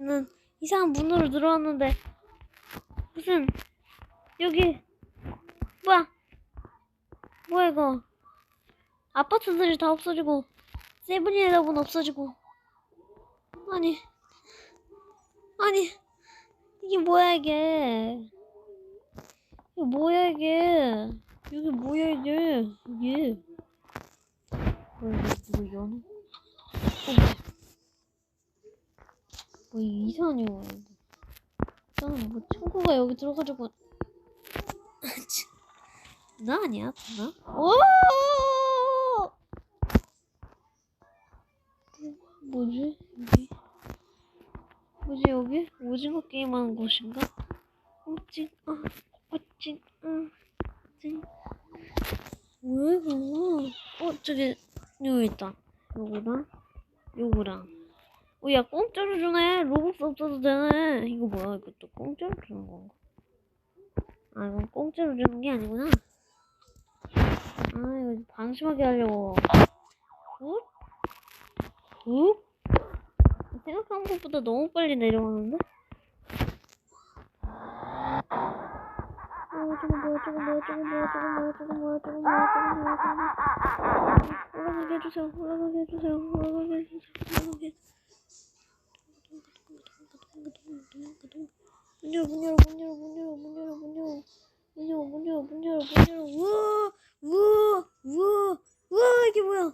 는 이상한 문으로 들어왔는데 무슨 여기 뭐야? 뭐야 이거? 아파트들이 다 없어지고 세븐이레븐 없어지고 아니 아니 이게 뭐야 이게? 이게 뭐야 이게? 여기 뭐야 이게? 이게? 뭐야 이거 뭐 연어 어, 뭐 이상해 나는 뭐 친구가 여기 들어가지고. 나 아니야? 나? 오! 뭐지? 여기? 뭐지 여기? 오징어 게임하는 곳인가? 오징어 오징어 오징어 뭐야 이거? 어 저기 여기 있다. 요거랑 요거랑 어, 야, 공짜로 주네. 로봇 없어도 되네. 이거 뭐야? 이것도 공짜로 주는 건가? 아, 이건 공짜로 주는 게 아니구나. 아, 이거 방심하게 하려고. 굿? 굿? 생각한 것보다 너무 빨리 내려가는데? 어, 저거 뭐야, 저거 뭐야, 저거 뭐야, 저거 뭐야, 저거 뭐야, 저거 뭐야, 저거 뭐야, 저거 뭐야. 올라가게 해주세요, 올라가게 해주세요, 올라가게 해주세요, 올라가게 해주세요. 문 열어 문 열어 문 열어. 문 열어 문 열어 문 열어 문 열어 문 열어 문 열어 문 열어 우와 이게 뭐야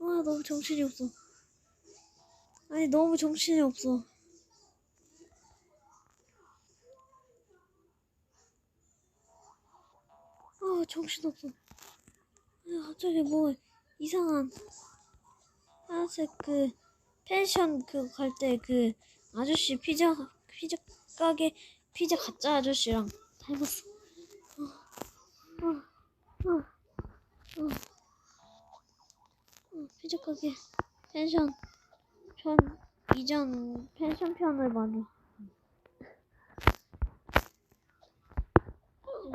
아 너무 정신이 없어. 아니 너무 정신이 없어. 아 정신 없어. 아, 갑자기 뭐 이상한 하얀색 그 펜션 그 갈 때 그 아저씨 피자 피자 가게 피자 가짜 아저씨랑 닮았어. 피자 가게 펜션 편 이전 펜션 편을 많이.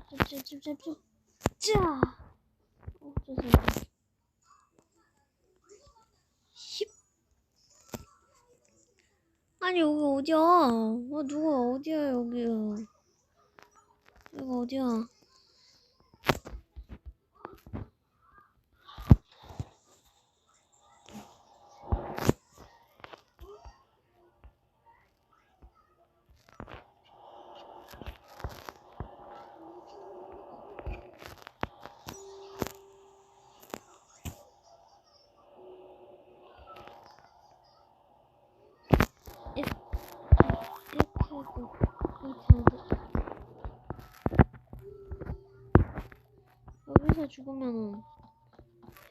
찝찝찝찝찝 짜. 어, 죄송해요. 힙. 아니 여기 어디야? 어 누가 어디야 여기야? 여기 어디야? 이렇게 하고 이렇게 죽으면은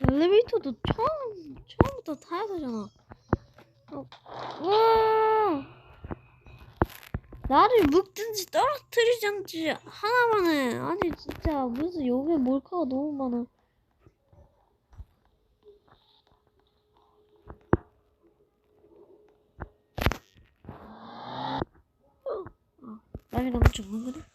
엘리베이터도 처음 처음부터 타야 되잖아. 어, 와 나를 묶든지 떨어뜨리든지 하나만 해. 아니 진짜 무슨 여기 몰카가 너무 많아. 빨리 가면 죽는구나.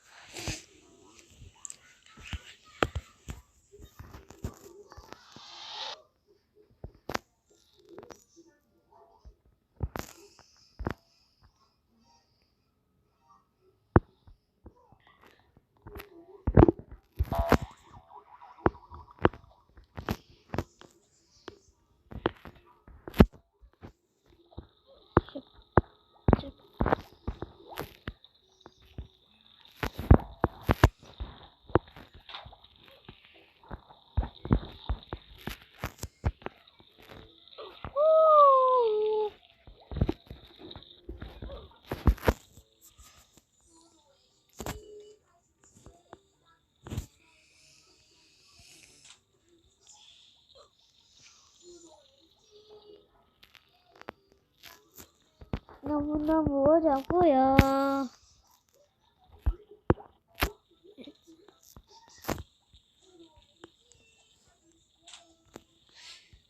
한번 보자고요.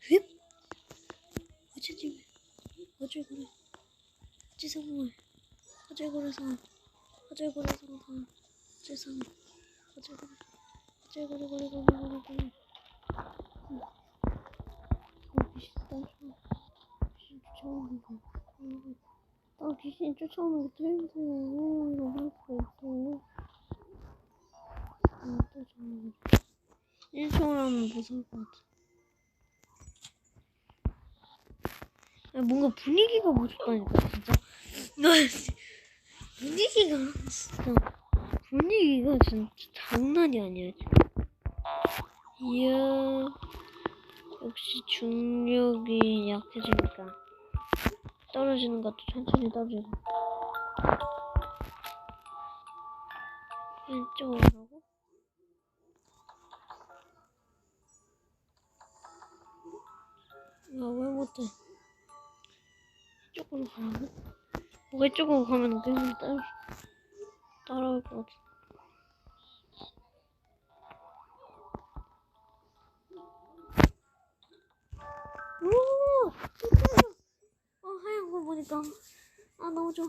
휩? 어쨌든 어쩔 그래 어째 성공해 어쩔 그래 성 어쩔 그래 성공 어째 성 어쩔 그래 어쩔 그래 그래 그래 그래 그래 어 미친다 좋은 거 어, 아, 귀신 쫓아오는 게. 이거 할 수가 없어. 아, 또 저러네. 1초를 하면 무서울 것 같아. 야, 뭔가 분위기가 무섭다니까, 진짜. 나 분위기가, 진짜. 분위기가 진짜 장난이 아니야, 지금. 이야. 역시 중력이 약해지니까. 떨어지는 것도 천천히 떨어지고. 왼쪽으로 가고. 야, 왜 못해? 이쪽으로? 뭐가 이쪽으로 가면 그냥 따라, 따라올 것 같아. 오! 거 보니까. 아, 너무 좋아.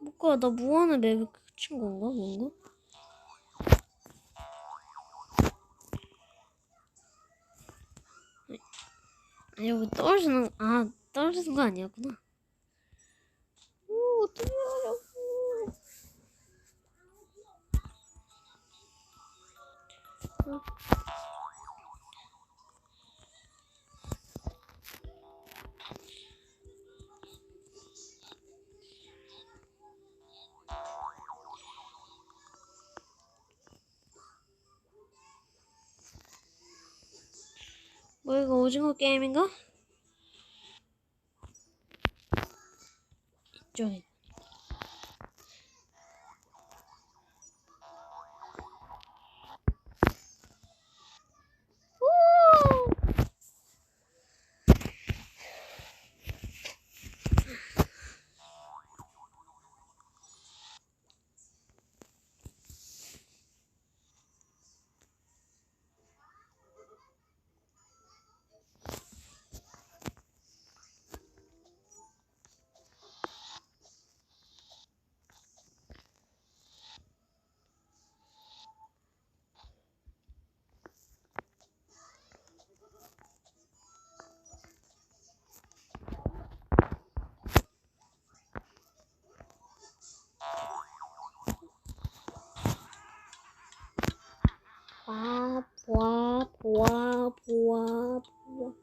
뭐가, 나 무한의 맵이 끝인 건가, 뭔가? 아, 여기 떨어지는, 아, 떨어지는 거 아니었구나. 뭐 이거 오징어 게임인가? 이쪽에 보아, 보아, 보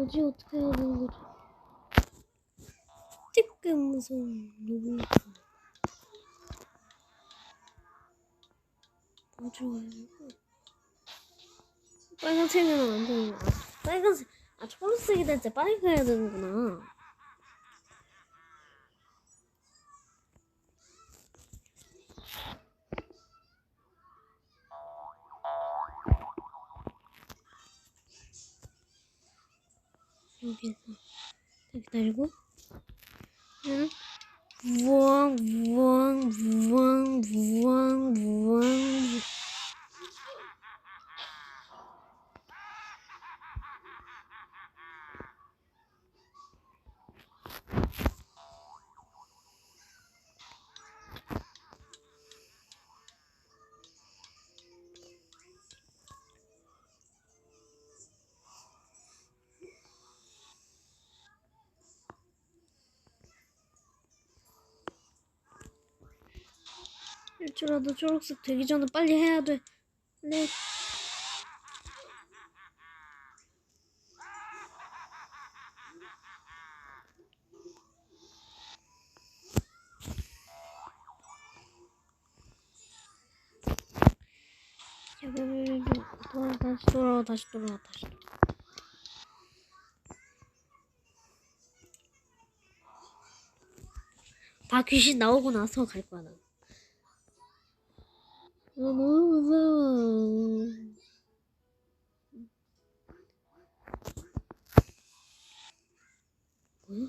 뭐지 어떻게 해야 되는 거지? 조금 무서운 누구 뭐 좋아요? 빨간색은 안 되는 아 빨간색 아 초록색이 될때 빨리 가야 되는구나. 여기서 기다리고 응? 우왕 우왕 우왕 우왕 우왕 일주라도 초록색 되기 전에 빨리 해야 돼. 네. 돌아 다시 돌아와 다시 돌아와 다시 돌아와. 다 귀신 나오고 나서 갈 거야 나. 아, 너무 무서워. 뭐야?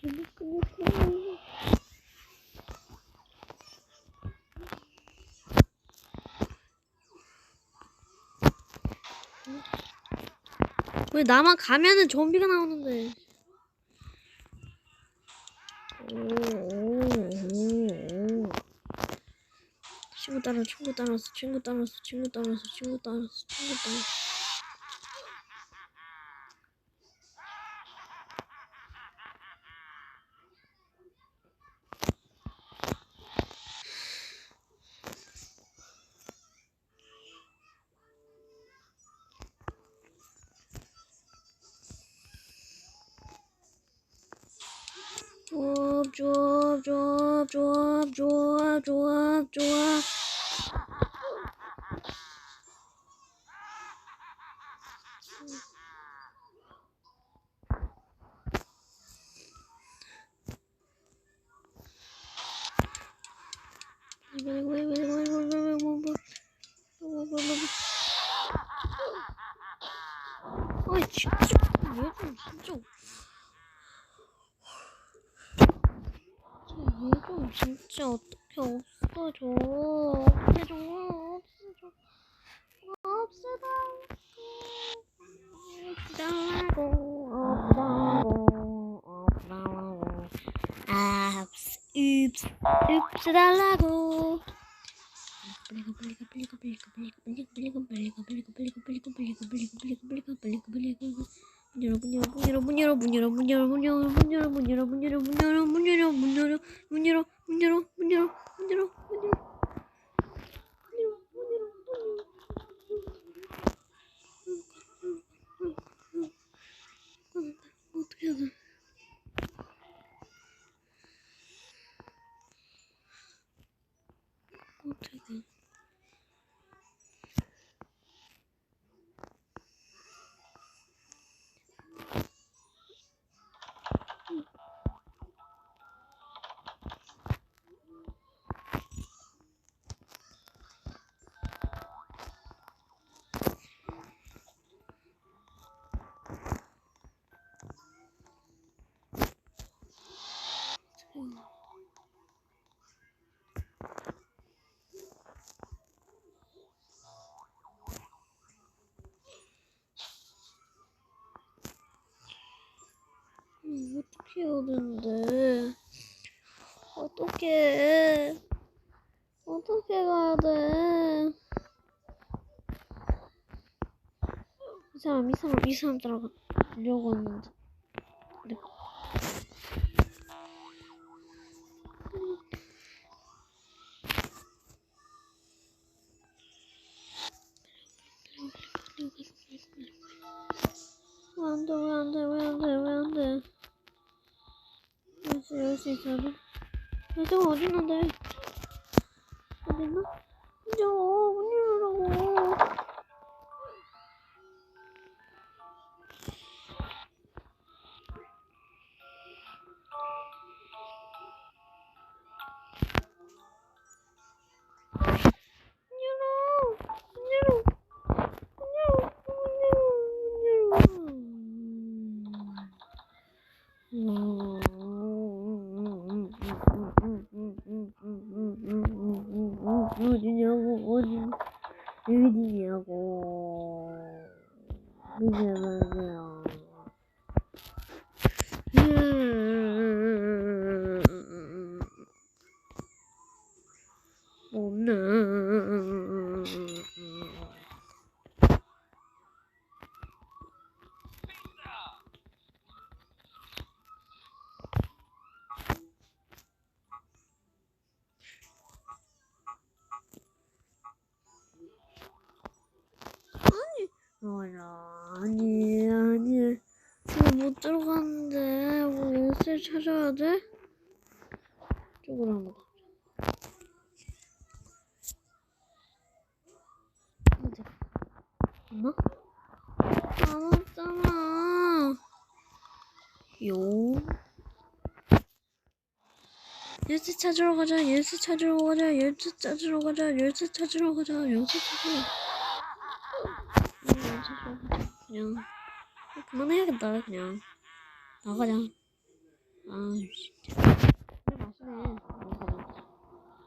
비밀 끊었어. 왜 나만 가면은 좀비가 나오는데? 친구 따라 친구 따라서 친구 따라서 친구 따라서 친구 따라서 친구 따라서 업 조업 조업 조업 조업 아이 진짜 얘좀 진짜 얘좀 진짜 어떻게 없어져 없애줘 없애줘 없애달라고 없애달라고 없애달라고 아 읍스 읍스달라고 빨리가 빨리가 빨리가 빨리가 빨리가 빨리가 빨리가 빨리가 빨리가 빨리가 빨리가 빨리가 빨리가 빨리가 빨리가 빨리가 문 열어 문 열어 문 열어 문 열어 문 열어 문 열어 문 열어 문 열어 문 열어 문 열어 문 열어 문 열어 어떻게 해야 음, 어떻게 해야 되는데? 어떻게? 어떻게 가야 돼? 이 사람, 이 사람, 이 사람 따라가려고 했는데. round round round round よしよしそれえでも俺なんだよ俺な？じゃあおにゅらご 없나? 안 왔잖아 용 열쇠 찾으러 가자. 열쇠 찾으러 가자. 열쇠 찾으러 가자. 열쇠 찾으러 가자. 열쇠 찾으러. 가자. 그냥 그만해야겠다. 그냥 나가자. 아 진짜.